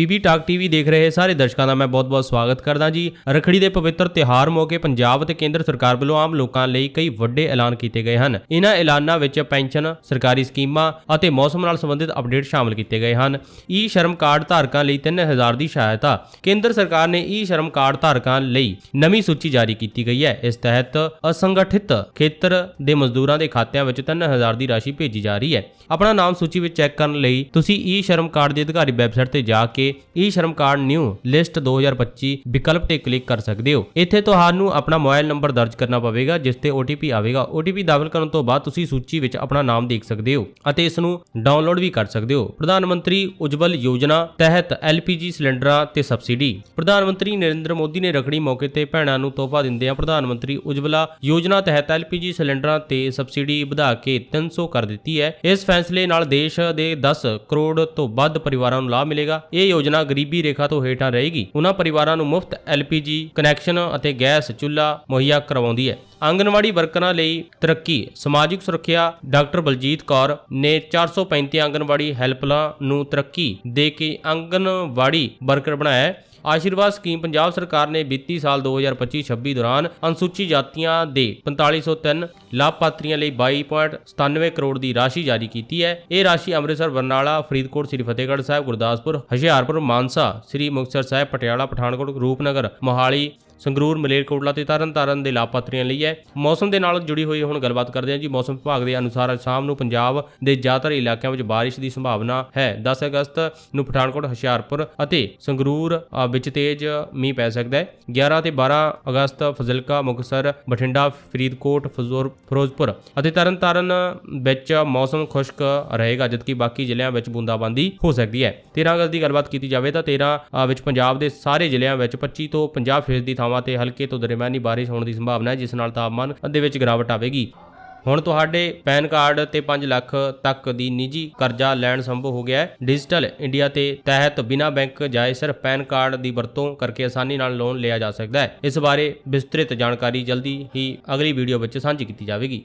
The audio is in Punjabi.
ਪੀਬੀ ਟਾਕ ਟੀਵੀ ਦੇਖ ਰਹੇ ਸਾਰੇ ਦਰਸ਼ਕਾਂ ਦਾ ਮੈਂ ਬਹੁਤ-ਬਹੁਤ ਸਵਾਗਤ ਕਰਦਾ ਜੀ। ਰਖੜੀ ਦੇ ਪਵਿੱਤਰ ਤਿਹਾਰ ਮੌਕੇ ਪੰਜਾਬ ਅਤੇ ਕੇਂਦਰ ਸਰਕਾਰ ਵੱਲੋਂ ਆਮ ਲੋਕਾਂ ਲਈ ਕਈ ਵੱਡੇ ਐਲਾਨ ਕੀਤੇ ਗਏ ਹਨ। ਇਹਨਾਂ ਐਲਾਨਾਂ ਵਿੱਚ ਪੈਨਸ਼ਨ, ਸਰਕਾਰੀ ਸਕੀਮਾਂ ਅਤੇ ਮੌਸਮ ਨਾਲ ਸੰਬੰਧਿਤ ਅਪਡੇਟ ਸ਼ਾਮਲ ਕੀਤੇ ਗਏ ਹਨ। ਈ ਸ਼ਰਮ ਕਾਰਡ ਧਾਰਕਾਂ ਲਈ 3000 ਦੀ ਸਹਾਇਤਾ। ਕੇਂਦਰ ਸਰਕਾਰ ਨੇ ਈ ਸ਼ਰਮ ਕਾਰਡ ਧਾਰਕਾਂ ਲਈ ਨਵੀਂ ਸੂਚੀ ਜਾਰੀ ਕੀਤੀ ਗਈ ਹੈ। ਇਸ ਤਹਿਤ ਅਸੰਗਠਿਤ ਖੇਤਰ ਦੇ ਮਜ਼ਦੂਰਾਂ ਦੇ ਖਾਤਿਆਂ ਵਿੱਚ 3000 ਦੀ ਰਾਸ਼ੀ ਭੇਜੀ ਜਾ ਰਹੀ ਹੈ। ਆਪਣਾ ਨਾਮ ਸੂਚੀ ਵਿੱਚ ਚੈੱਕ ਕਰਨ ਲਈ ਤੁਸੀਂ ਈ ਸ਼ਰਮ ਕਾਰਡ ਦੀ ਅਧਿਕਾਰੀ ਵੈਬਸਾਈਟ ਤੇ ਜਾ ਕੇ ਈ ਸ਼ਰਮ ਕਾਰਡ ਨਿਊ ਲਿਸਟ 2025 ਵਿਕਲਪ ਤੇ ਕਲਿੱਕ ਕਰ ਸਕਦੇ ਹੋ। ਇੱਥੇ ਤੁਹਾਨੂੰ ਆਪਣਾ ਮੋਬਾਈਲ ਨੰਬਰ ਦਰਜ ਕਰਨਾ ਪਵੇਗਾ, ਜਿਸ ਤੇ OTP ਆਵੇਗਾ। OTP ਦਾਖਲ ਕਰਨ ਤੋਂ ਬਾਅਦ ਤੁਸੀਂ ਸੂਚੀ ਵਿੱਚ ਆਪਣਾ ਨਾਮ ਦੇਖ ਸਕਦੇ ਹੋ ਅਤੇ ਇਸ ਨੂੰ ਡਾਊਨਲੋਡ ਵੀ ਕਰ ਸਕਦੇ ਹੋ। ਪ੍ਰਧਾਨ ਮੰਤਰੀ ਉਜਵਲ ਯੋਜਨਾ ਤਹਿਤ LPG ਸਿਲੰਡਰਾਂ ਤੇ ਸਬਸਿਡੀ। ਪ੍ਰਧਾਨ ਮੰਤਰੀ ਨਰਿੰਦਰ ਮੋਦੀ ਨੇ ਰਖੜੀ ਮੌਕੇ ਤੇ ਭੈਣਾਂ ਨੂੰ ਤੋਹਫਾ ਦਿੰਦਿਆਂ ਪ੍ਰਧਾਨ ਮੰਤਰੀ ਉਜਵਲਾ ਯੋਜਨਾ ਤਹਿਤ LPG ਸਿਲੰਡਰਾਂ ਤੇ ਸਬਸਿਡੀ ਵਧਾ ਕੇ 300 ਕਰ ਦਿੱਤੀ ਹੈ। ਇਸ ਫੈਸਲੇ ਨਾਲ ਦੇਸ਼ ਦੇ 10 ਕਰੋੜ ਤੋਂ ਵੱਧ ਪਰਿਵਾਰਾਂ ਨੂੰ ਲਾਭ ਮਿਲੇਗਾ। ਇਹ ਯੋਜਨਾ ਗਰੀਬੀ ਰੇਖਾ ਤੋਂ ਹੇਠਾਂ ਰਹੇਗੀ। ਉਹਨਾਂ ਪਰਿਵਾਰਾਂ ਨੂੰ ਮੁਫਤ LPG ਕਨੈਕਸ਼ਨ ਅਤੇ ਗੈਸ, ਚੁੱਲ੍ਹਾ ਮੁਹੱਈਆ ਕਰਵਾਉਂਦੀ ਹੈ। ਆਂਗਨਵਾੜੀ ਵਰਕਰਾਂ ਲਈ ਤਰੱਕੀ, ਸਮਾਜਿਕ ਸੁਰੱਖਿਆ ਡਾਕਟਰ ਬਲਜੀਤ ਕੌਰ ਨੇ 435 ਆਂਗਨਵਾੜੀ ਹੈਲਪਲਾਂ ਨੂੰ ਤਰੱਕੀ ਦੇ ਕੇ ਆਂਗਨਵਾੜੀ ਵਰਕਰ ਬਣਾਇਆ ਆਸ਼ੀਰਵਾਦ ਸਕੀਮ ਪੰਜਾਬ ਸਰਕਾਰ ਨੇ ਵਿੱਤੀ ਸਾਲ 2025-26 ਦੌਰਾਨ ਅਨੁਸੂਚਿਤ ਜਾਤੀਆਂ ਦੇ 4503 ਲਾਭਪਾਤਰੀਆਂ ਲਈ 22.97 ਕਰੋੜ ਦੀ ਰਾਸ਼ੀ ਜਾਰੀ ਕੀਤੀ ਹੈ। ਇਹ ਰਾਸ਼ੀ ਅੰਮ੍ਰਿਤਸਰ, ਬਰਨਾਲਾ, ਫਰੀਦਕੋਟ, ਸ੍ਰੀ ਫਤਿਹਗੜ੍ਹ ਸਾਹਿਬ, ਗੁਰਦਾਸਪੁਰ, ਹੁਸ਼ਿਆਰਪੁਰ, ਮਾਨਸਾ, ਸ੍ਰੀ ਮੁਕਤਸਰ ਸਾਹਿਬ, ਪਟਿਆਲਾ, ਪਠਾਨਕੋਟ, ਰੂਪਨਗਰ, ਮੋਹਾਲੀ ਸੰਗਰੂਰ ਮਲੇਰਕੋਟਲਾ ਤੇ ਤਰਨਤਾਰਨ ਦੇ ਲਾਭਪਾਤਰੀਆਂ ਲਈ ਹੈ। ਮੌਸਮ ਦੇ ਨਾਲ ਜੁੜੀ ਹੋਈ ਹੁਣ ਗੱਲਬਾਤ ਕਰਦੇ ਹਾਂ ਜੀ। ਮੌਸਮ ਵਿਭਾਗ ਦੇ ਅਨੁਸਾਰ ਅੱਜ ਸ਼ਾਮ ਨੂੰ ਪੰਜਾਬ ਦੇ ਜ਼ਿਆਦਾਤਰ ਇਲਾਕਿਆਂ ਵਿੱਚ ਬਾਰਿਸ਼ ਦੀ ਸੰਭਾਵਨਾ ਹੈ। 10 ਅਗਸਤ ਨੂੰ ਪਠਾਨਕੋਟ, ਹੁਸ਼ਿਆਰਪੁਰ ਅਤੇ ਸੰਗਰੂਰ ਵਿੱਚ ਤੇਜ਼ ਮੀਂਹ ਪੈ ਸਕਦਾ ਹੈ। 11 ਤੇ 12 ਅਗਸਤ ਫਜ਼ਿਲਕਾ, ਮੁਕਤਸਰ, ਬਠਿੰਡਾ, ਫਰੀਦਕੋਟ, ਫਜ਼ੂਰ, ਫਿਰੋਜ਼ਪੁਰ ਅਤੇ ਤਰਨਤਾਰਨ ਵਿੱਚ ਮੌਸਮ ਖੁਸ਼ਕ ਰਹੇਗਾ, ਜਦਕਿ ਬਾਕੀ ਜ਼ਿਲ੍ਹਿਆਂ ਵਿੱਚ ਬੂੰਦਾਬਾਂਦੀ ਹੋ ਸਕਦੀ ਹੈ। 13 ਅਗਸਤ ਦੀ ਗੱਲਬਾਤ ਕੀਤੀ ਜਾਵੇ ਤਾਂ 13 ਵਿੱਚ ਪੰਜਾਬ ਦੇ ਸਾਰੇ ਜ਼ਿਲ੍ਹਿਆਂ ਵਿੱਚ 25 ਤੋਂ 50 ਫੀਸਦੀ ਦੀ ਥਾਵਾਂ ਤੇ ਹਲਕੇ ਤੋਂ ਦਰਮਿਆਨੀ ਬਾਰਿਸ਼ ਹੋਣ ਦੀ ਸੰਭਾਵਨਾ ਹੈ, ਜਿਸ ਨਾਲ ਤਾਪਮਾਨ ਦੇ ਵਿੱਚ ਗਿਰਾਵਟ ਆਵੇਗੀ। ਹੁਣ ਤੁਹਾਡੇ ਪੈਨ ਕਾਰਡ ਤੇ 5 ਲੱਖ ਤੱਕ ਦੀ ਨਿੱਜੀ ਕਰਜ਼ਾ ਲੈਣ ਸੰਭਵ ਹੋ ਗਿਆ ਹੈ। ਡਿਜੀਟਲ ਇੰਡੀਆ ਤੇ ਤਹਿਤ ਬਿਨਾਂ ਬੈਂਕ ਜਾਏ ਸਿਰਫ ਪੈਨ ਕਾਰਡ ਦੀ ਵਰਤੋਂ ਕਰਕੇ ਆਸਾਨੀ ਨਾਲ ਲੋਨ ਲਿਆ ਜਾ ਸਕਦਾ ਹੈ। ਇਸ ਬਾਰੇ ਵਿਸਤ੍ਰਿਤ ਜਾਣਕਾਰੀ ਜਲਦੀ ਹੀ ਅਗਲੀ ਵੀਡੀਓ ਵਿੱਚ ਸਾਂਝੀ ਕੀਤੀ ਜਾਵੇਗੀ।